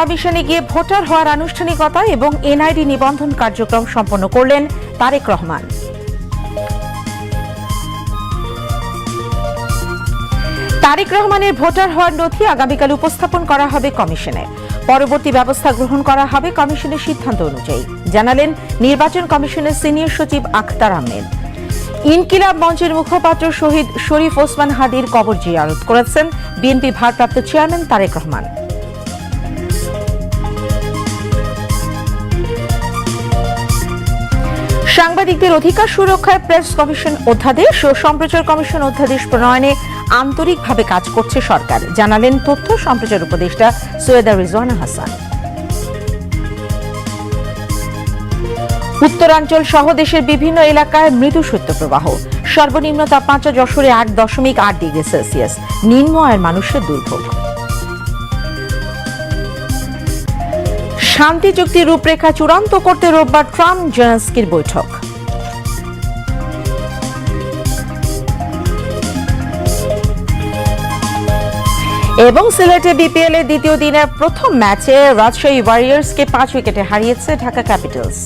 কমিশনে গিয়ে ভোটার হওয়ার আনুষ্ঠানিকতা এবং এনআইডি নিবন্ধন কার্যক্রম সম্পন্ন করলেন তারেক রহমান। তারেক রহমানের ভোটার হওয়ার নথি আগামীকাল উপস্থাপন করা হবে কমিশনে। পরবর্তী ব্যবস্থা গ্রহণ করা হবে কমিশনের সিদ্ধান্ত অনুযায়ী, জানালেন নির্বাচন কমিশনের সিনিয়র সচিব আখতার আহমেদ। ইনকিলাব মঞ্চের মুখপাত্র শহীদ শরীফ ওসমান হাদির কবর জিয়ারত করেছেন। বিএনপি ভারপ্রাপ্ত চেয়ারম্যান তারেক রহমান। সাংবাদিকদের অধিকার সুরক্ষায় প্রেস কমিশন অধ্যাদেশ ও সম্প্রচার কমিশন অধ্যাদেশ প্রণয়নে আন্তরিকভাবে কাজ করছে সরকার। জানালেন তথ্য সম্প্রচার উপদেষ্টা সৈয়দা রিজওয়ানা হাসান। উত্তরাঞ্চল সহ দেশের বিভিন্ন এলাকায় মৃদু শৈত্যপ্রবাহ সর্বনিম্ন তাপমাত্রা যশোরে আট দশমিক আট ডিগ্রি সেলসিয়াস। নিম্ন আয়ের মানুষের দুর্ভোগ। শান্তি চুক্তির রূপরেখা চূড়ান্ত করতে রোববার ট্রাম্প জেলেন্সকির বৈঠক। এবং সিলেটে বিপিএল এর দ্বিতীয় দিনের প্রথম ম্যাচে রাজশাহী ওয়ারিয়ার্সকে পাঁচ উইকেটে হারিয়েছে ঢাকা ক্যাপিটালস।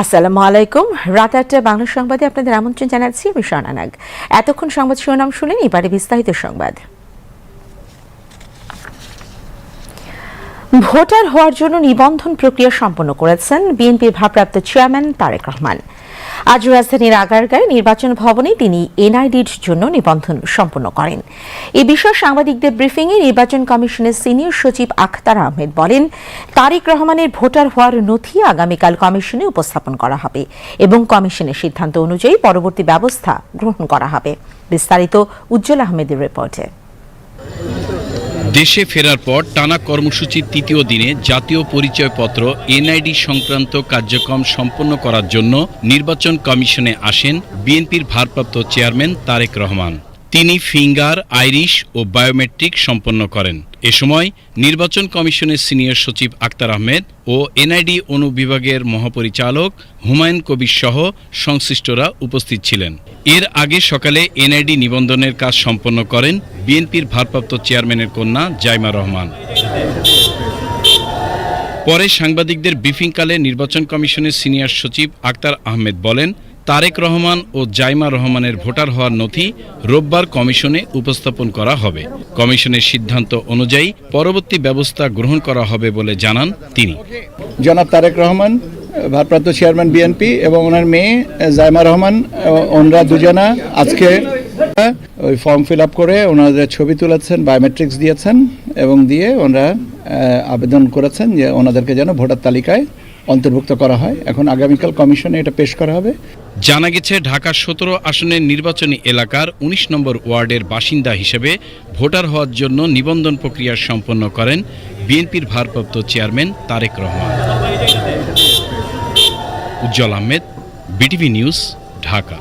আসসালামু আলাইকুম। রাত আটটা বাংলা সংবাদে আপনাদের আমন্ত্রণ জানাচ্ছি আমি স্বর্ণানাগ এতক্ষণ সংবাদ শিরোনাম শুনলেন এবারে বিস্তারিত সংবাদ। ভোটার হওয়ার জন্য নিবন্ধন প্রক্রিয়া সম্পন্ন করেছেন বিএনপির ভারপ্রাপ্ত চেয়ারম্যান তারেক রহমান। আজ রাজধানীর আগারগাঁয় নির্বাচন ভবনে তিনি এনআইডির জন্য নিবন্ধন সম্পন্ন করেন। এ বিষয়ে সাংবাদিকদের ব্রিফিংয়ে নির্বাচন কমিশনের সিনিয়র সচিব আখতার আহমেদ বলেন, তারেক রহমানের ভোটার হওয়ার নথি আগামীকাল কমিশনে উপস্থাপন করা হবে এবং কমিশনের সিদ্ধান্ত অনুযায়ী পরবর্তী ব্যবস্থা গ্রহণ করা হবে। বিস্তারিত উজ্জ্বল আহমেদের রিপোর্টে। দেশে ফেরার পর টানা কর্মসূচির তৃতীয় দিনে জাতীয় পরিচয়পত্র, এনআইডি সংক্রান্ত কার্যক্রম সম্পন্ন করার জন্য নির্বাচন কমিশনে আসেন বিএনপির ভারপ্রাপ্ত চেয়ারম্যান তারেক রহমান। তিনি ফিঙ্গার, আইরিশ ও বায়োমেট্রিক সম্পন্ন করেন। এ সময় নির্বাচন কমিশনের সিনিয়র সচিব আক্তার আহমেদ ও এনআইডি অনুবিভাগের মহাপরিচালক হুমায়ুন কবির সহ সংশ্লিষ্টরা উপস্থিত ছিলেন। এর আগে সকালে এনআইডি নিবন্ধনের কাজ সম্পন্ন করেন বিএনপির ভারপ্রাপ্ত চেয়ারম্যানের কন্যা জাইমা রহমান। পরে সাংবাদিকদের ব্রিফিংকালে নির্বাচন কমিশনের সিনিয়র সচিব আক্তার আহমেদ বলেন তারেক রহমান ও জাইমা রহমানের ভোটার হওয়ার নথি রোববার কমিশনে উপস্থাপন করা হবে। কমিশনের সিদ্ধান্ত অনুযায়ী পরবর্তী ব্যবস্থা গ্রহণ করা হবে বলে জানান তিনি। জনাব তারেক রহমান, ভারপ্রাপ্ত চেয়ারম্যান বিএনপি এবং ওনার মেয়ে, জাইমা রহমান, ওনারা দুজনা আজকে, ওই ফর্ম ফিল আপ করে ওনাদের ছবি তুলেছেন বায়োমেট্রিক্স দিয়েছেন এবং দিয়ে ওনারা আবেদন করেছেন যে ওনাদেরকে যেন ভোটার তালিকায় অন্তর্ভুক্ত করা হয়। এখন আগামীকাল কমিশনে এটা পেশ করা হবে। জানা গেছে, ঢাকার সতেরো আসনের নির্বাচনী এলাকার ১৯ নম্বর ওয়ার্ডের বাসিন্দা হিসেবে ভোটার হওয়ার জন্য নিবন্ধন প্রক্রিয়া সম্পন্ন করেন বিএনপির ভারপ্রাপ্ত chairman Tarique Rahman. Ujjal Ahmed, BTV news, Dhaka.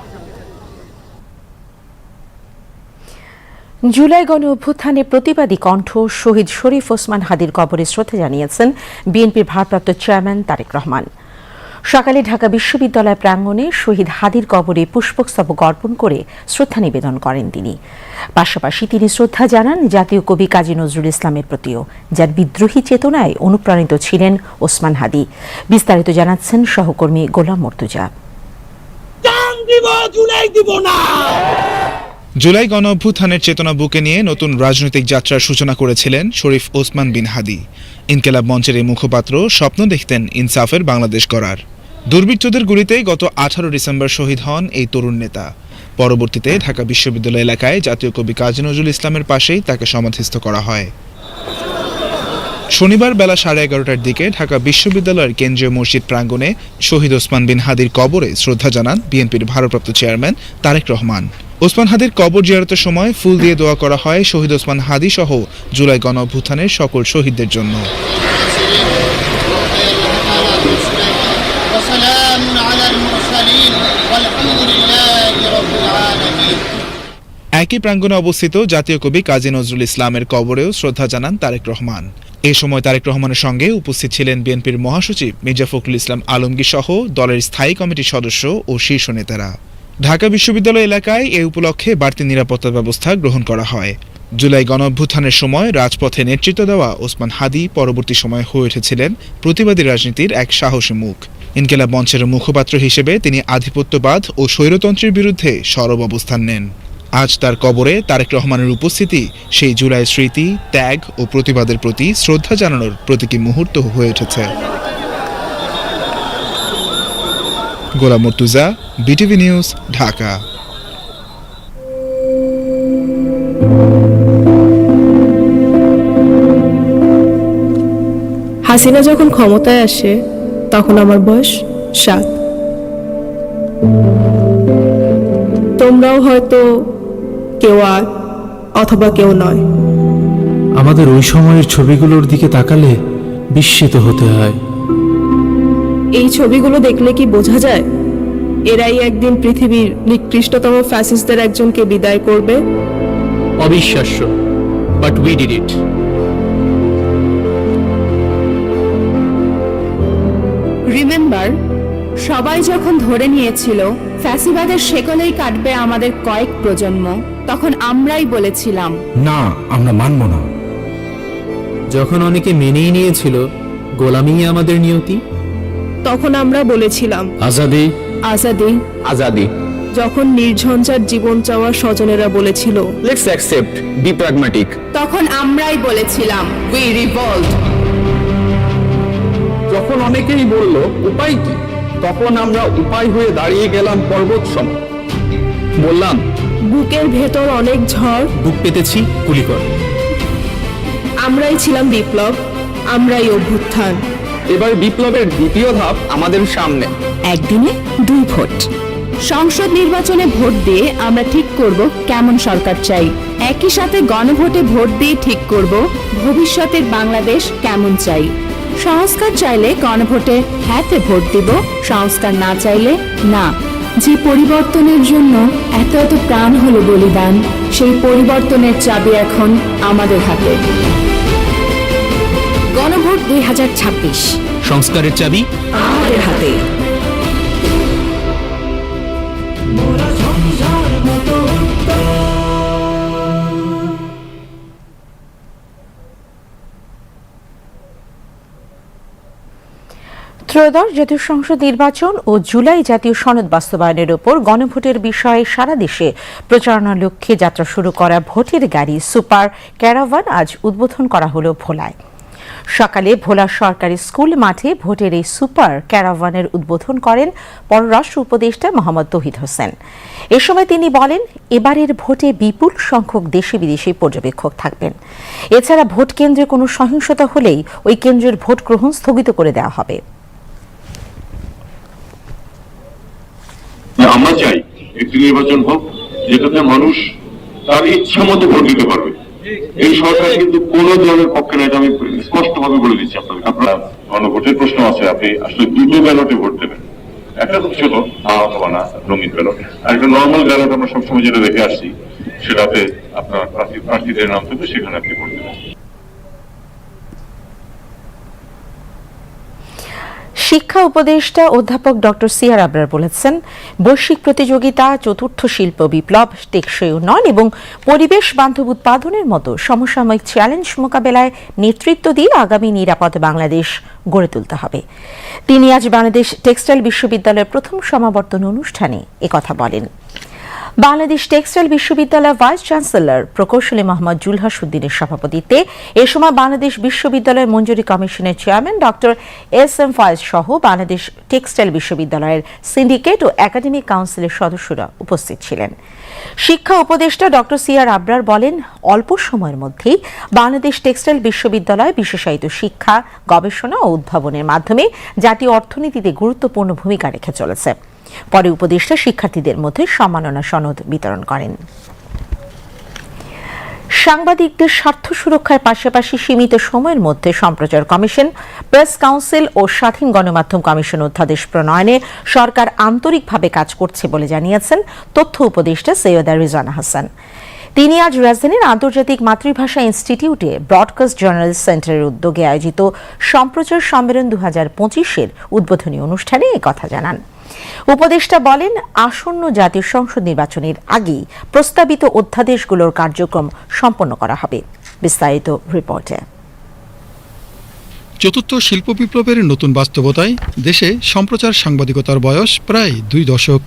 July গণ অভ্যুত্থানে প্রতিবাদী কণ্ঠ শহীদ শরীফ ওসমান হাদির কবরে শ্রদ্ধা জানিয়েছেন বিএনপির ভারপ্রাপ্ত চেয়ারম্যান তারেক রহমান। সকালে ঢাকা বিশ্ববিদ্যালয় প্রাঙ্গণে শহীদ হাদির কবরে পুষ্পস্তবক অর্পণ করে শ্রদ্ধা নিবেদন করেন তিনি। পাশাপাশি তিনি শ্রদ্ধা জানান জাতীয় কবি কাজী নজরুল ইসলামের প্রতিও, যার বিদ্রোহী চেতনায় অনুপ্রাণিত ছিলেন ওসমান হাদি। বিস্তারিত জানাচ্ছেন সহকর্মী গোলাম মর্তুজা। জুলাই দিব না। জুলাই গণ অভ্যুত্থানের চেতনা বুকে নিয়ে নতুন রাজনৈতিক যাত্রার সূচনা করেছিলেন শরীফ ওসমান বিন হাদি। ইনকেলাব মঞ্চের এই মুখপাত্র স্বপ্ন দেখতেন ইনসাফের বাংলাদেশ গড়ার। দুর্বৃত্তদের গুলিতে গত আঠারো ডিসেম্বর শহীদ হন এই তরুণ নেতা। পরবর্তীতে ঢাকা বিশ্ববিদ্যালয় এলাকায় জাতীয় কবি কাজী নজরুল ইসলামের পাশেই তাকে সমাধিস্থ করা হয়। শনিবার বেলা সাড়ে এগারোটার দিকে ঢাকা বিশ্ববিদ্যালয়ের কেন্দ্রীয় মসজিদ প্রাঙ্গণে শহীদ ওসমান বিন হাদির কবরে শ্রদ্ধা জানান বিএনপির ভারপ্রাপ্ত চেয়ারম্যান তারেক রহমান। ওসমান হাদির কবর জিয়ারতের সময় ফুল দিয়ে দোয়া করা হয় শহীদ ওসমান হাদি সহ জুলাই গণ সকল শহীদদের জন্য। একই প্রাঙ্গণে অবস্থিত জাতীয় কবি কাজী নজরুল ইসলামের কবরেও শ্রদ্ধা জানান তারেক রহমান। এ সময় তারেক রহমানের সঙ্গে উপস্থিত ছিলেন বিএনপির মহাসচিব মির্জা ফখরুল ইসলাম আলমগীর সহ দলের স্থায়ী কমিটির সদস্য ও শীর্ষ নেতারা। ঢাকা বিশ্ববিদ্যালয় এলাকায় এ উপলক্ষে বাড়তি নিরাপত্তা ব্যবস্থা গ্রহণ করা হয়। জুলাই গণঅভ্যুত্থানের সময় রাজপথে নেতৃত্ব দেওয়া ওসমান হাদি পরবর্তী সময়ে হয়ে উঠেছিলেন প্রতিবাদী রাজনীতির এক সাহসী মুখ। ইনকেলাব মঞ্চের মুখপাত্র হিসেবে তিনি আধিপত্যবাদ ও স্বৈরতন্ত্রের বিরুদ্ধে সরব অবস্থান নেন। আজ তার কবরে তারেক রহমানের উপস্থিতি, সেই জুলাই স্মৃতি, ত্যাগ ও প্রতিবাদের প্রতি শ্রদ্ধা জানানোর প্রতীকী মুহূর্ত হয়ে উঠেছে। Golam Mortuza BTV news Dhaka. Hasina যখন ক্ষমতায় আসে তখন আমার বয়স সাত। তোমরাও হয়তো কেউ আট অথবা কেউ নয়। আমাদের ওই সময়ের ছবিগুলোর দিকে তাকালে বিস্মিত হতে হয়। এই ছবিগুলো দেখলে কি বোঝা যায়? এরাই একদিন পৃথিবীর নিকৃষ্টতম ফ্যাসিস্টদের একজনকে বিদায় করবে? অবিশ্বাস্য but we did it remember সবাই যখন ধরে নিয়েছিল ফ্যাসিবাদের শেকলেই কাটবে আমাদের কয়েক প্রজন্ম তখন আমরাই বলেছিলাম। না আমরা মানব না। যখন অনেকে মেনেই নিয়েছিল গোলামি আমাদের নিয়তি? তখন আমরা বলেছিলাম আজাদি। আজাদি। আজাদি। যখন নির্ঝঞ্ঝাট জীবন চাওয়া স্বজনেরা বলেছিল লেটস অ্যাকসেপ্ট বি প্র্যাগম্যাটিক তখন আমরাই বলেছিলাম উই রিভল্ট যখন অনেকেই বলল উপায় কি? তখন আমরা উপায় হয়ে দাঁড়িয়ে গেলাম পর্বত সম। বললাম বুকের ভেতর অনেক ঝড় বুক পেতেছি কুলিকর আমরাই ছিলাম বিপ্লব আমরাই অভ্যুত্থান। এবার বিপ্লবের দ্বিতীয় ধাপ আমাদের সামনে। একদিনে দুই ভোট। সংসদ নির্বাচনে ভোট দিয়ে আমরা ঠিক করব কেমন সরকার চাই। একই সাথে গণভোটে ভোট দিয়ে ঠিক করব ভবিষ্যতের বাংলাদেশ কেমন চাই। সংস্কার চাইলে গণভোটে হ্যাঁতে ভোট দিব, সংস্কার না চাইলে না। যে পরিবর্তনের জন্য এত এত প্রাণ হলো বলিদান, সেই পরিবর্তনের চাবি এখন আমাদের হাতে। গণভোট দুই হাজার ছাব্বিশ। সংস্কারের চাবি? আমাদের হাতে। ত্রয়োদশ জাতীয় সংসদ নির্বাচন ও জুলাই জাতীয় সনদ বাস্তবায়নের ওপর গণভোটের বিষয়ে সারা দেশে প্রচারণার লক্ষ্যে যাত্রা শুরু করা ভোটের গাড়ি সুপার ক্যারাভান আজ উদ্বোধন করা হলো ভোলায়। সকালে ভোলা সরকারি স্কুল মাঠে ভোটের এই সুপার ক্যারাভানের উদ্বোধন করেন পররাষ্ট্র উপদেষ্টা মোহাম্মদ তহিদ হোসেন। এ সময় তিনি বলেন, এবারের ভোটে বিপুল সংখ্যক দেশি বিদেশি পর্যবেক্ষক থাকবেন। এছাড়া ভোট কেন্দ্রে কোনো সহিংসতা হলেই ওই কেন্দ্রের ভোট গ্রহণ স্থগিত করে দেওয়া হবে। আমরা চাই একটি নির্বাচন হোক, যেটাতে মানুষ তার ইচ্ছা মতো ভোট দিতে পারবে। এই সরকার কিন্তু কোন দলের পক্ষে নয়, এটা আমি স্পষ্ট ভাবে বলে দিচ্ছি আপনাদের। আপনার গণভোটের প্রশ্ন আছে, আপনি আসলে দুটো ব্যালটে ভোট দেবেন। একটা তো ছিল না অথবা না, রঙিন ব্যালট। আর একটা নর্মাল ব্যালট আমরা সবসময় যেটা দেখে আসছি, সেটাতে আপনার প্রার্থী প্রার্থীদের নাম থাকবে, সেখানে আপনি ভোট দেবেন। শিক্ষা উপদেষ্টা অধ্যাপক ডক্টর সিয়ার আবরার বলেছেন, বৈশ্বিক প্রতিযোগিতা, চতুর্থ শিল্প বিপ্লব টেকসই উন্নয়ন এবং পরিবেশ বান্ধব উৎপাদনের মতো সমসাময়িক চ্যালেঞ্জ মোকাবেলায় নেতৃত্ব দিয়ে আগামী নিরাপদ বাংলাদেশ গড়ে তুলতে হবে। তিনি আজ বাংলাদেশ টেক্সটাইল বিশ্ববিদ্যালয়ের প্রথম সমাবর্তন অনুষ্ঠানে একথা বলেন। বাংলাদেশ টেক্সটাইল বিশ্ববিদ্যালয়ের ভাইস চ্যান্সেলর প্রকৌশলী মোহাম্মদ জুলহাসুদ্দিনের সভাপতিত্বে এ সময় বাংলাদেশ বিশ্ববিদ্যালয় মঞ্জুরি কমিশনের chairman doctor S M Faiz সহ বাংলাদেশ টেক্সটাইল বিশ্ববিদ্যালয়ের সিন্ডিকেট ও একাডেমিক কাউন্সিলের সদস্যরা উপস্থিত ছিলেন। শিক্ষা উপদেষ্টা ডক্টর সিআর আবরার বলেন, অল্প সময়ের মধ্যেই বাংলাদেশ টেক্সটাইল বিশ্ববিদ্যালয় বিশেষায়িত শিক্ষা, গবেষণা ও উদ্ভাবনের মাধ্যমে জাতীয় অর্থনীতিতে গুরুত্বপূর্ণ ভূমিকা রেখে চলেছে। পরে উপদেষ্টা শিক্ষার্থীদের মধ্যে সম্মাননা সনদ বিতরণ করেন। সাংবাদিকদের স্বার্থ সুরক্ষার পাশাপাশি সীমিত সময়ের মধ্যে সম্প্রচার কমিশন, প্রেস কাউন্সিল ও স্বাধীন গণমাধ্যম কমিশন অধ্যাদেশ প্রণয়নে সরকার আন্তরিকভাবে কাজ করছে বলে জানিয়েছেন তথ্য উপদেষ্টা সৈয়দা রিজানা হাসান। তিনি আজ রাজধানীর আন্তর্জাতিক মাতৃভাষা ইনস্টিটিউটে ব্রডকাস্ট জার্নালিস্ট সেন্টারের উদ্যোগে আয়োজিত সম্প্রচার সম্মেলন দু হাজার পঁচিশের উদ্বোধনী অনুষ্ঠানে কথা জানান। উপদেষ্টা বলেন, আসন্ন জাতীয় সংসদ নির্বাচনের আগেই প্রস্তাবিত অধ্যাদেশগুলোর কার্যক্রম সম্পন্ন করা হবে। বিস্তারিত রিপোর্টে। চতুর্থ শিল্প বিপ্লবের নতুন বাস্তবতায় দেশে সম্প্রচার সাংবাদিকতার বয়স প্রায় দুই দশক।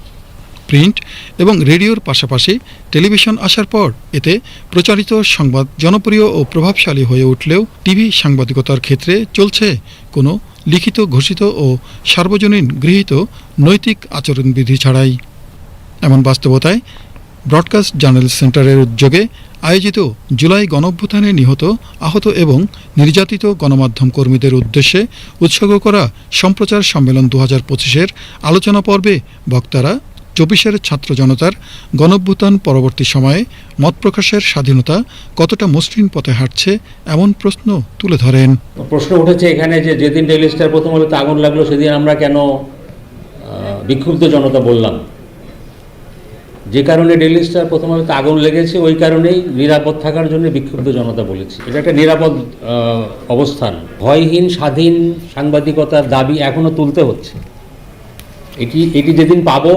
প্রিন্ট এবং রেডিওর পাশাপাশি টেলিভিশন আসার পর এতে প্রচারিত সংবাদ জনপ্রিয় ও প্রভাবশালী হয়ে উঠলেও টিভি সাংবাদিকতার ক্ষেত্রে চলছে কোনো লিখিত, ঘোষিত ও সার্বজনীন গৃহীত নৈতিক আচরণবিধি ছাড়াই। এমন বাস্তবতায় ব্রডকাস্ট জার্নাল সেন্টারের উদ্যোগে আয়োজিত জুলাই গণঅভ্যুত্থানে নিহত, আহত এবং নির্যাতিত গণমাধ্যম কর্মীদের উদ্দেশ্যে উৎসর্গ করা সম্প্রচার সম্মেলন দু হাজার পঁচিশের আলোচনা পর্বে বক্তারা চব্বিশের ছাত্র জনতার গণঅভ্যুত্থান পরবর্তী সময়ে মত প্রকাশের স্বাধীনতা কতটা মসৃণ পথে হাঁটছে এমন প্রশ্ন তুলে ধরেন। প্রশ্ন উঠেছে এখানে যে যেদিন ডেইলি স্টার প্রথম আলোতে আগুন লাগল, সেদিন আমরা কেন বিক্ষুব্ধ জনতা বললাম? যে কারণে ডেইলি স্টার প্রথম আলোতে আগুন লেগেছে, ওই কারণেই নিরাপদ থাকার জন্য বিক্ষুব্ধ জনতা বলেছি। এটা একটা নিরাপদ অবস্থান। ভয়হীন, স্বাধীন সাংবাদিকতার দাবি এখনও তুলতে হচ্ছে। এটি এটি যেদিন পাবো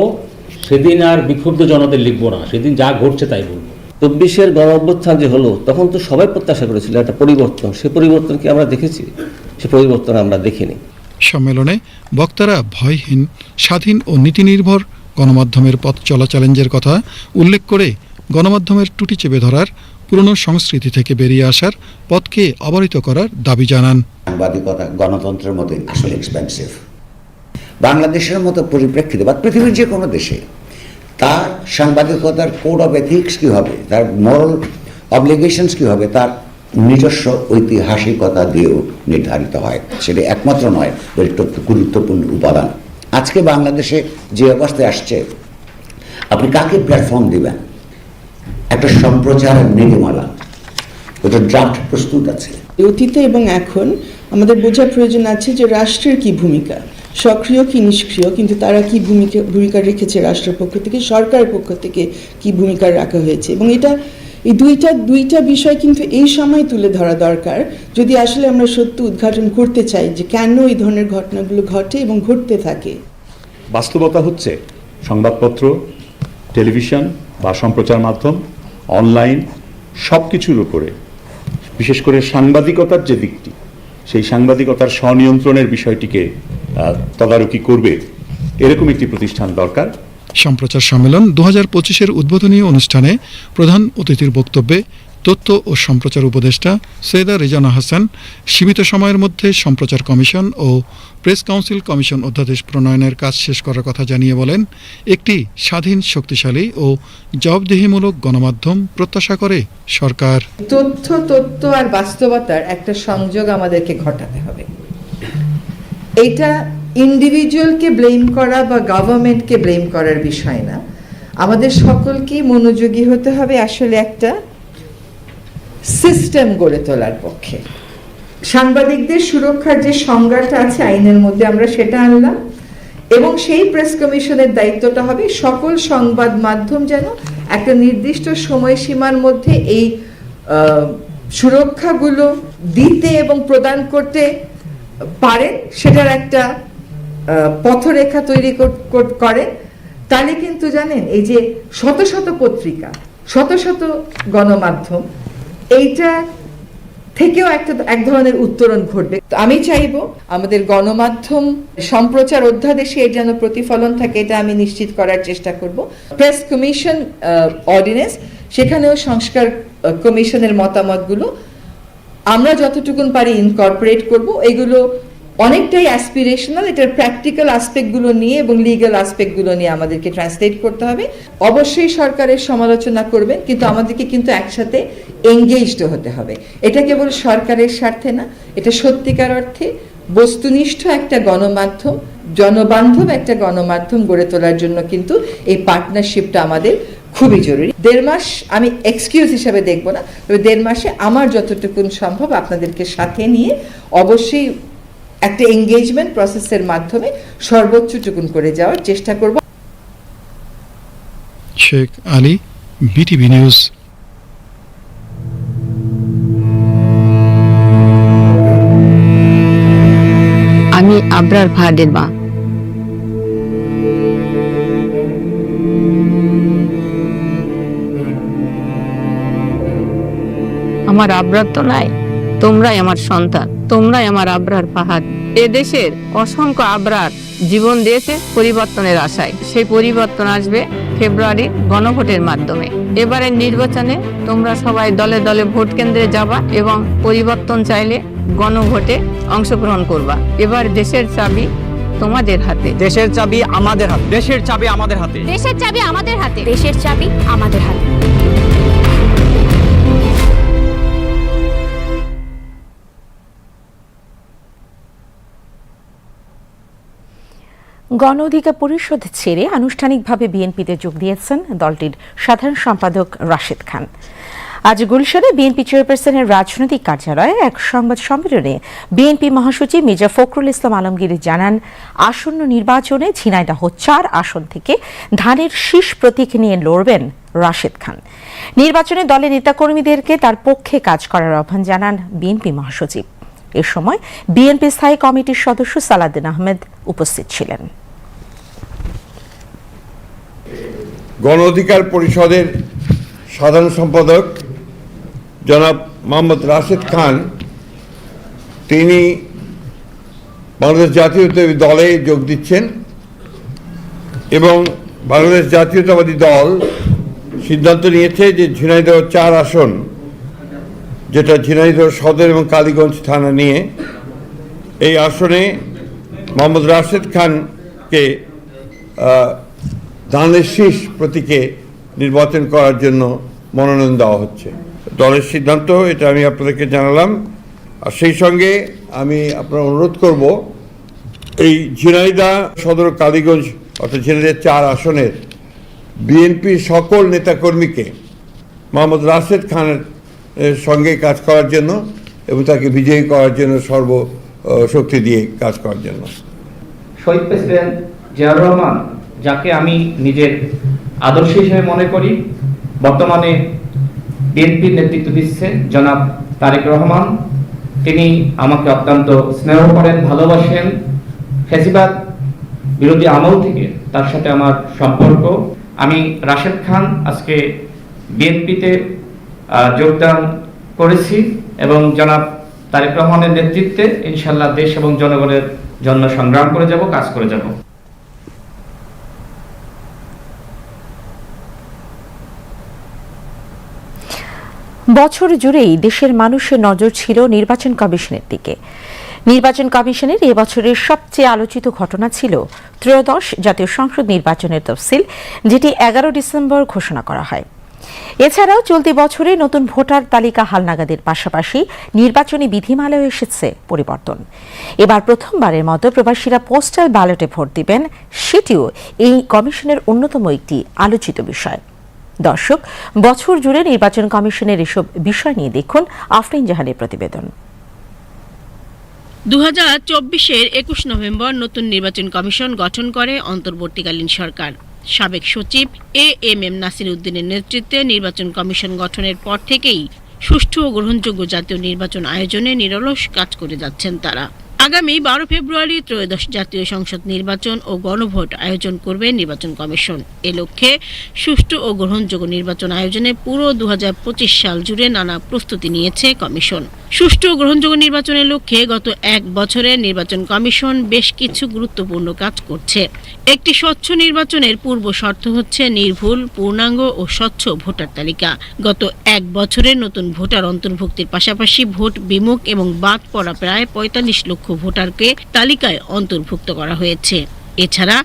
সেদিন আর বিক্ষুব্ধ জনতার লিখব না সেদিন যা ঘটছে তাই বলব। চব্বিশের গণ অভ্যুত্থান যে হলো তখন তো সবাই প্রত্যাশা করেছিল একটা পরিবর্তন। সে পরিবর্তন কি আমরা দেখেছি? সে পরিবর্তন আমরা দেখিনি। সম্মেলনে বক্তারা ভয়হীন স্বাধীন ও নীতিনির্ভর গণমাধ্যমের পথ চলা চ্যালেঞ্জের কথা উল্লেখ করে গণমাধ্যমের টুটি চেপে ধরার পুরনো সংস্কৃতি থেকে বেরিয়ে আসার পথকে অবহিত করার দাবি জানান। সাংবাদিকতা গণতন্ত্রের মতো আসলে এক্সপেন্সিভ বাংলাদেশের মতো পরিপ্রেক্ষিতে বা পৃথিবীর যে কোনো দেশে, তার সাংবাদিকতার কোড অফ এথিক্স কী হবে, তার মরাল অবলিগেশনস কী হবে, তার নিজস্ব ঐতিহাসিকতা দিয়েও নির্ধারিত হয়। সেটা একমাত্র নয় গুরুত্বপূর্ণ উপাদান। আজকে বাংলাদেশে যে অবস্থায় আসছে, আপনি কাকে প্ল্যাটফর্ম দিবেন? একটা সম্প্রচারের নীতিমালা। ওটা ড্রাফট প্রস্তুত আছে। অতীতে এবং এখন, আমাদের বোঝার প্রয়োজন আছে যে রাষ্ট্রের কি ভূমিকা। সক্রিয় কি নিষ্ক্রিয়, কিন্তু তারা কি ভূমিকা ভূমিকা রেখেছে রাষ্ট্রের পক্ষ থেকে, সরকারের পক্ষ থেকে কি ভূমিকা রাখা হয়েছে? এবং এটা, এই দুইটা দুইটা বিষয় কিন্তু এই সময় তুলে ধরা দরকার। যদি আসলে আমরা সত্য উদ্ঘাটন করতে চাই যে কেন এই ধরনের ঘটনাগুলো ঘটে এবং ঘটতে থাকে। বাস্তবতা হচ্ছে সংবাদপত্র, টেলিভিশন বা সম্প্রচার মাধ্যম, অনলাইন সব কিছুর উপরে। বিশেষ করে সাংবাদিকতার যে দিকটি, সেই সাংবাদিকতার স্বনিয়ন্ত্রণের বিষয়টিকে তদারকি করবে। এরকম একটি প্রতিষ্ঠান দরকার। সম্প্রচার সম্মেলন দু হাজার পঁচিশের উদ্বোধনী অনুষ্ঠানে প্রধান অতিথির বক্তব্যে তথ্য ও সম্প্রচার উপদেষ্টা সৈয়দা রেজানা হাসান সীমিত সময়ের মধ্যে সম্প্রচার কমিশন ও প্রেস কাউন্সিল কমিশন অধ্যাদেশ প্রণয়নের কাজ শেষ করার কথা জানিয়ে বলেন একটি স্বাধীন শক্তিশালী ও জবাবদিহিমূলক গণমাধ্যম প্রত্যাশা করে সরকার। তথ্য তত্ত্ব আর বাস্তবতার একটা সংযোগ আমাদেরকে ঘটাতে হবে। এটা ইন্ডিভিজুয়ালকে ব্লেম করা বা গভর্নমেন্টকে ব্লেম করার বিষয় না। আমাদের সকলকেই মনোযোগী হতে হবে আসলে একটা সিস্টেম গড়ে তোলার পক্ষে। সাংবাদিকদের সুরক্ষার যে সংজ্ঞাটা আছে, আইনের মধ্যে আমরা সেটা আনলাম এবং সেই প্রেস কমিশনের দায়িত্বটা হবে সকল সংবাদ মাধ্যম যেন একটা নির্দিষ্ট সময়সীমার মধ্যে এই সুরক্ষাগুলো দিতে এবং প্রদান করতে পারেন সেটার একটা পথরেখা তৈরি কর- কর- করেন তাহলে কিন্তু জানেন, এই যে শত শত পত্রিকা, শত শত গণমাধ্যম, এইটা থেকেও একটা, এক ধরনের উত্তরণ ঘটবে। আমি চাইব আমাদের গণমাধ্যম সম্প্রচার অধ্যাদেশে এর যেন প্রতিফলন থাকে, এটা আমি নিশ্চিত করার চেষ্টা করব। প্রেস কমিশন অর্ডিনেন্স সেখানেও সংস্কার কমিশনের মতামতগুলো আমরা যতটুকুন পারি ইনকর্পোরেট করব। এগুলো অনেকটাই অ্যাসপিরেশনাল এটার প্র্যাকটিক্যাল আসপেক্টগুলো নিয়ে এবং লিগ্যাল আসপেক্টগুলো নিয়ে আমাদেরকে ট্রান্সলেট করতে হবে। অবশ্যই সরকারের সমালোচনা করবেন, কিন্তু আমাদেরকে কিন্তু একসাথে এঙ্গেজড হতে হবে। এটা কেবল সরকারের স্বার্থে না, এটা সত্যিকার অর্থে বস্তুনিষ্ঠ একটা গণমাধ্যম, জনবান্ধব একটা গণমাধ্যম গড়ে তোলার জন্য কিন্তু এই পার্টনারশিপটা আমাদের খুবই জরুরি। দেড় মাস আমি এক্সকিউজ হিসাবে দেখব না তবে দেড় মাসে আমার যতটুকুন সম্ভব আপনাদেরকে সাথে নিয়ে অবশ্যই একটা এঙ্গেজমেন্ট প্রসেসের মাধ্যমে সর্বোচ্চটুকুন করে যাওয়ার চেষ্টা করব। শেখ আলী বিটিভি নিউজ আমি আবরার ভাডের মা। আমার আবরার তো নাই। তোমরাই আমার সন্তান তোমরাই আমার আবরার পাহাড়। এ দেশের অসংখ্য আবরার জীবন দিয়েছে পরিবর্তনের আশায়। সেই পরিবর্তন আসবে ফেব্রুয়ারি গণভোটের মাধ্যমে। এবারের নির্বাচনে তোমরা সবাই দলে দলে ভোট কেন্দ্রে যাবা এবং পরিবর্তন চাইলে গণভোটে অংশগ্রহণ করবা। এবার দেশের চাবি তোমাদের হাতে। দেশের চাবি আমাদের হাতে। দেশের চাবি আমাদের হাতে। দেশের চাবি আমাদের হাতে। দেশের চাবি আমাদের হাতে। গণ অধিকার পরিষদ ছেড়ে আনুষ্ঠানিকভাবে বিএনপিতে যোগ দিয়েছেন দলটির সাধারণ সম্পাদক রাশেদ খান। আজ গুলশানে বিএনপি চেয়ারপারসনের রাজনৈতিক কার্যালয়ে এক সংবাদ সম্মেলনে বিএনপি মহাসচিব মির্জা ফখরুল ইসলাম আলমগীর জানান, আসন্ন নির্বাচনে ঝিনাইদহ চার আসন থেকে ধানের শীষ প্রতীক নিয়ে লড়বেন রাশেদ খান। নির্বাচনে দলের নেতাকর্মীদেরকে তার পক্ষে কাজ করার আহ্বান জানান বিএনপি মহাসচিব। এ সময় বিএনপি স্থায়ী কমিটির সদস্য সালাদ্দিন আহমেদ উপস্থিত ছিলেন। গণ অধিকার পরিষদের সাধারণ সম্পাদক জনাব মোহাম্মদ রাশেদ খান, তিনি বাংলাদেশ জাতীয়তাবাদী দলে যোগ দিচ্ছেন এবং বাংলাদেশ জাতীয়তাবাদী দল সিদ্ধান্ত নিয়েছে যে ঝিনাইদহ চার আসন, যেটা ঝিনাইদহ সদর এবং কালীগঞ্জ থানা নিয়ে, এই আসনে মোহাম্মদ রাশেদ খানকে ধানের শীষ প্রতীকে নির্বাচন করার জন্য মনোনয়ন দেওয়া হচ্ছে। দলের সিদ্ধান্ত, এটা আমি আপনাদেরকে জানালাম। আর সেই সঙ্গে আমি আপনার অনুরোধ করব, এই ঝিনাইদা সদর কালীগঞ্জ, অর্থাৎ ঝিনাইদার চার আসনের বিএনপির সকল নেতাকর্মীকে মোহাম্মদ রাশেদ খানের সঙ্গে কাজ করার জন্য এবং তাকে বিজয়ী করার জন্য সর্ব শক্তি দিয়ে কাজ করার জন্য। শহীদ প্রেসিডেন্ট জিয়াউর রহমান যাকে আমি নিজের আদর্শ হিসেবে মনে করি, বর্তমানে বিএনপির নেতৃত্ব দিচ্ছে জনাব তারেক রহমান। তিনি আমাকে অত্যন্ত স্নেহ করেন, ভালোবাসেন। ফেসিবাদ বিরোধী আমল থেকে তার সাথে আমার সম্পর্ক। আমি রাশেদ খান, আজকে বিএনপিতে যোগদান করেছি এবং জনাব তারেক রহমানের নেতৃত্বে ইনশাল্লাহ দেশ এবং জনগণের জন্য সংগ্রাম করে যাব, কাজ করে যাব। বছর জুড়েই দেশের মানুষের নজর ছিল নির্বাচন কমিশনের দিকে। নির্বাচন কমিশনের এবছরের সবচেয়ে আলোচিত ঘটনা ছিল ত্রয়োদশ জাতীয় সংসদ নির্বাচনের তফসিল, যেটি এগারো ডিসেম্বর ঘোষণা করা হয়। এছাড়াও চলতি বছরে নতুন ভোটার তালিকা হালনাগাদের পাশাপাশি নির্বাচনী বিধিমালায় এসেছে পরিবর্তন। এবার প্রথমবারের মতো প্রবাসীরা পোস্টাল ব্যালটে ভোট দিবেন, সেটিও এই কমিশনের অন্যতম একটি আলোচিত বিষয়। দর্শক, বছর জুড়ে নির্বাচন কমিশনের এসব বিষয় নিয়ে দেখুন আফরিন জাহানের প্রতিবেদন। দু হাজার চব্বিশের একুশ নভেম্বর নতুন নির্বাচন কমিশন গঠন করে অন্তর্বর্তীকালীন সরকার। সাবেক সচিব এ এম এম নাসির উদ্দিনের নেতৃত্বে নির্বাচন কমিশন গঠনের পর থেকেই সুষ্ঠু ও গ্রহণযোগ্য জাতীয় নির্বাচন আয়োজনে নিরলস কাজ করে যাচ্ছেন তারা। আগামী বারো ফেব্রুয়ারি ত্রয়োদশ জাতীয় সংসদ নির্বাচন ও গণভোট আয়োজন করবে নির্বাচন কমিশন। এ লক্ষ্যে সুষ্ঠু ও গ্রহণযোগ্য নির্বাচন আয়োজনে পুরো দু হাজার পঁচিশ সাল জুড়ে নানা প্রস্তুতি নিয়েছে কমিশন। সুষ্ঠু ও গ্রহণযোগ্য নির্বাচনের লক্ষ্যে গত এক বছরে নির্বাচন কমিশন বেশ কিছু গুরুত্বপূর্ণ কাজ করছে। একটি স্বচ্ছ নির্বাচনের পূর্ব শর্ত হচ্ছে নির্ভুল, পূর্ণাঙ্গ ও স্বচ্ছ ভোটার তালিকা। গত এক বছরে নতুন ভোটার অন্তর্ভুক্তির পাশাপাশি ভোট বিমুখ এবং বাদ পড়া প্রায় পঁয়তাল্লিশ লক্ষ ভোটারকে তালিকায় অন্তর্ভুক্ত করা হয়েছে। এছাড়া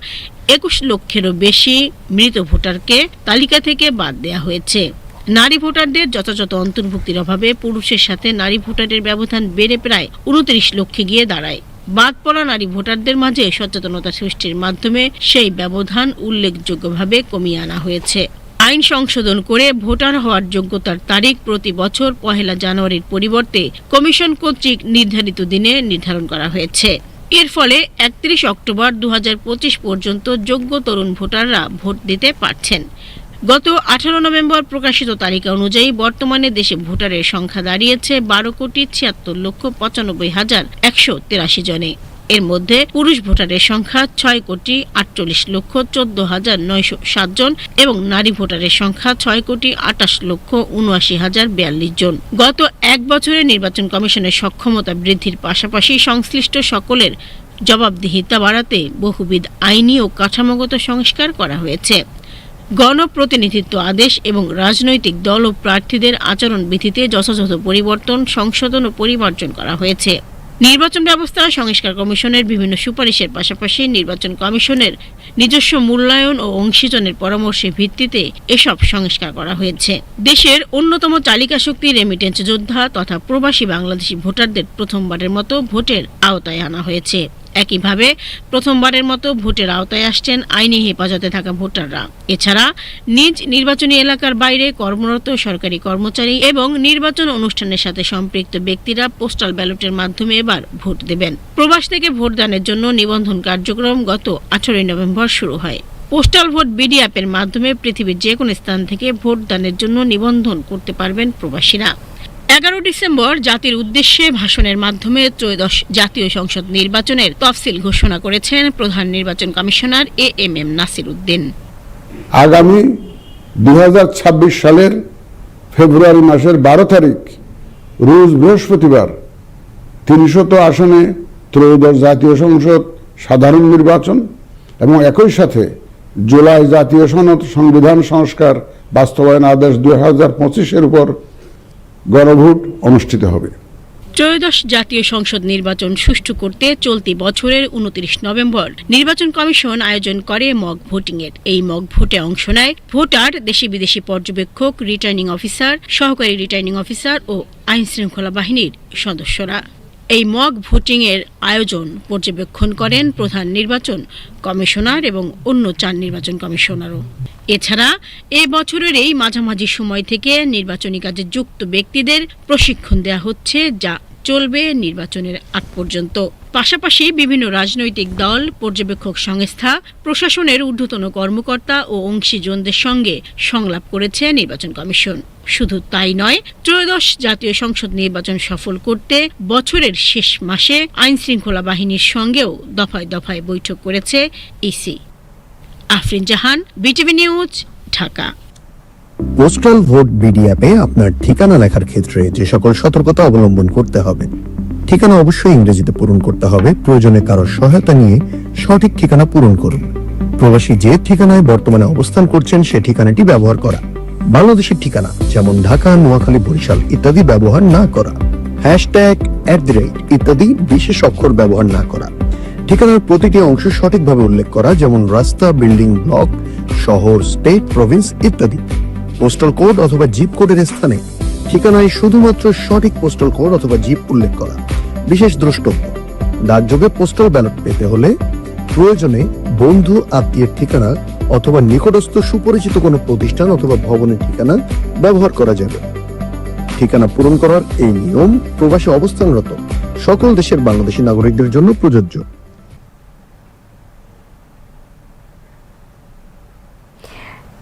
একুশ লক্ষেরও বেশি মৃত ভোটারকে তালিকা থেকে বাদ দেওয়া হয়েছে। নারী ভোটারদের যথাযথ অন্তর্ভুক্তির অভাবে পুরুষের সাথে নারী ভোটারের ব্যবধান বেড়ে প্রায় উনত্রিশ লক্ষে গিয়ে দাঁড়ায়। বাদ পড়া নারী ভোটারদের মাঝে সচেতনতা সৃষ্টির মাধ্যমে সেই ব্যবধান উল্লেখযোগ্যভাবে কমিয়ে আনা হয়েছে। আইন সংশোধন করে ভোটার হওয়ার যোগ্যতার তারিখ প্রতি বছর পহেলা জানুয়ারির পরিবর্তে কমিশন কর্তৃক নির্ধারিত দিনে নির্ধারণ করা হয়েছে। এর ফলে একত্রিশ অক্টোবর দু হাজার পঁচিশ পর্যন্ত যোগ্য তরুণ ভোটাররা ভোট দিতে পারছেন। গত আঠারো নভেম্বর প্রকাশিত তালিকা অনুযায়ী বর্তমানে দেশে ভোটারের সংখ্যা দাঁড়িয়েছে বারো কোটি ছিয়াত্তর লক্ষ পঁচানব্বই হাজার একশো তেরাশি জনে। এর মধ্যে পুরুষ ভোটারের সংখ্যা ছয় কোটি আটচল্লিশ লক্ষ চোদ্দ হাজার নয়শো সাত জন এবং নারী ভোটারের সংখ্যা ছয় কোটি আটাশ লক্ষ উনআশি হাজার বিয়াল্লিশ জন। গত এক বছরে নির্বাচন কমিশনের সক্ষমতা বৃদ্ধির পাশাপাশি সংশ্লিষ্ট সকলের জবাবদিহিতা বাড়াতে বহুবিধ আইনি ও কাঠামোগত সংস্কার করা হয়েছে। গণপ্রতিনিধিত্ব আদেশ এবং রাজনৈতিক দল ও প্রার্থীদের আচরণবিধিতে যথাযথ পরিবর্তন, সংশোধন ও পরিমার্জন করা হয়েছে। নির্বাচন ব্যবস্থা সংস্কার কমিশনের বিভিন্ন সুপারিশের পাশাপাশি নির্বাচন কমিশনের নিজস্ব মূল্যায়ন ও অংশীজনের পরামর্শের ভিত্তিতে এসব সংস্কার করা হয়েছে। দেশের অন্যতম চালিকা শক্তি রেমিটেন্স যোদ্ধা তথা প্রবাসী বাংলাদেশি ভোটারদের প্রথমবারের মতো ভোটের আওতায় আনা হয়েছে। একইভাবে প্রথমবারের মতো ভোটের আওতায় আসছেন আইনি হেফাজতে থাকা ভোটাররা। এছাড়া নিজ নির্বাচনী এলাকার বাইরে কর্মরত সরকারি কর্মচারী এবং নির্বাচন অনুষ্ঠানের সাথে সম্পৃক্ত ব্যক্তিরা পোস্টাল ব্যালটের মাধ্যমে এবার ভোট দেবেন। প্রবাস থেকে ভোটদানের জন্য নিবন্ধন কার্যক্রম গত আঠারোই নভেম্বর শুরু হয়। পোস্টাল ভোট বিডি অ্যাপের মাধ্যমে পৃথিবীর যে কোনো স্থান থেকে ভোটদানের জন্য নিবন্ধন করতে পারবেন প্রবাসীরা। এগারো ডিসেম্বর জাতির উদ্দেশ্যে ভাষণের মাধ্যমে ত্রয়োদশ জাতীয় সংসদ নির্বাচনের তফসিল ঘোষণা করেছেন প্রধান নির্বাচন commissioner A M M Nasir Uddin. আগামী দুই সালের ফেব্রুয়ারি মাসের বারো তারিখ, রোজ বৃহস্পতিবার, তিনশত আসনে ত্রয়োদশ জাতীয় সংসদ সাধারণ নির্বাচন এবং একই সাথে জুলাই জাতীয় সনদ সংবিধান সংস্কার বাস্তবায়ন আদেশ দুই হাজার পঁচিশের উপর গণভোট অনুষ্ঠিত হবে। ত্রয়োদশ জাতীয় সংসদ নির্বাচন সুষ্ঠু করতে চলতি বছরের উনত্রিশ নভেম্বর নির্বাচন কমিশন আয়োজন করে মগ ভোটিং এর এই মগ ভোটে অংশ নেয় ভোটার, দেশি বিদেশি পর্যবেক্ষক রিটার্নিং অফিসার সহকারী রিটার্নিং অফিসার ও আইন শৃঙ্খলা বাহিনীর সদস্যরা। এই মক ভোটিং এর আয়োজন পর্যবেক্ষণ করেন প্রধান নির্বাচন কমিশনার এবং অন্য চার নির্বাচন কমিশনারও। এছাড়া, এ বছরের এই মাঝামাঝি সময় থেকে নির্বাচনী কাজে যুক্ত ব্যক্তিদের প্রশিক্ষণ দেওয়া হচ্ছে, যা চলবে নির্বাচনের আগ পর্যন্ত। পাশাপাশি বিভিন্ন রাজনৈতিক দল, পর্যবেক্ষক সংস্থা, প্রশাসনের ঊর্ধ্বতন কর্মকর্তা ও অংশীজনদের সঙ্গে সংলাপ করেছে নির্বাচন কমিশন। শুধু তাই নয়, ত্রয়োদশ জাতীয় সংসদ নির্বাচন সফল করতে বছরের শেষ মাসে আইন শৃঙ্খলা বাহিনীর সঙ্গেও দফায় দফায় বৈঠক করেছে EC. Afrin Jahan, BTV news, Dhaka. Postal vote BD অ্যাপে আপনার ঠিকানা লেখার ক্ষেত্রে যে সকল সতর্কতা অবলম্বন করতে হবে, ঠিকানা অবশ্যই ইংরেজিতে পূরণ করতে হবে। প্রয়োজনে কারোর সহায়তা নিয়ে সঠিক ঠিকানা পূরণ করুন। প্রবাসী যে ঠিকানায় বর্তমানে অবস্থান করছেন, সে ঠিকানাটি ব্যবহার করা। বাংলাদেশের ঠিকানা, যেমন ঢাকা, নোয়াখালী, বরিশাল, ইত্যাদি ব্যবহার না করা। হ্যাশট্যাগ অ্যাট ইত্যাদি বিশেষ অক্ষর ব্যবহার না করা। ঠিকানার প্রতিটি অংশ সঠিকভাবে উল্লেখ করা, যেমন রাস্তা, বিল্ডিং, ব্লক, শহর, স্টেট, প্রভিন্স, ইত্যাদি। পোস্টাল কোড অথবা জিপ কোডের স্থানে ঠিকানায় শুধুমাত্র সঠিক পোস্টাল কোড অথবা জিপ উল্লেখ করা। বিশেষ দ্রষ্টব্য ডাকযোগে পোস্টাল ব্যালট পেতে হলে প্রয়োজনে বন্ধু, আত্মীয়ের ঠিকানা অথবা নিকটস্থ সুপরিচিত কোনো প্রতিষ্ঠান অথবা ভবনের ঠিকানা ব্যবহার করা যাবে। ঠিকানা পূরণ করার এই নিয়ম প্রবাসে অবস্থানরত সকল দেশের বাংলাদেশী নাগরিকদের জন্য প্রযোজ্য।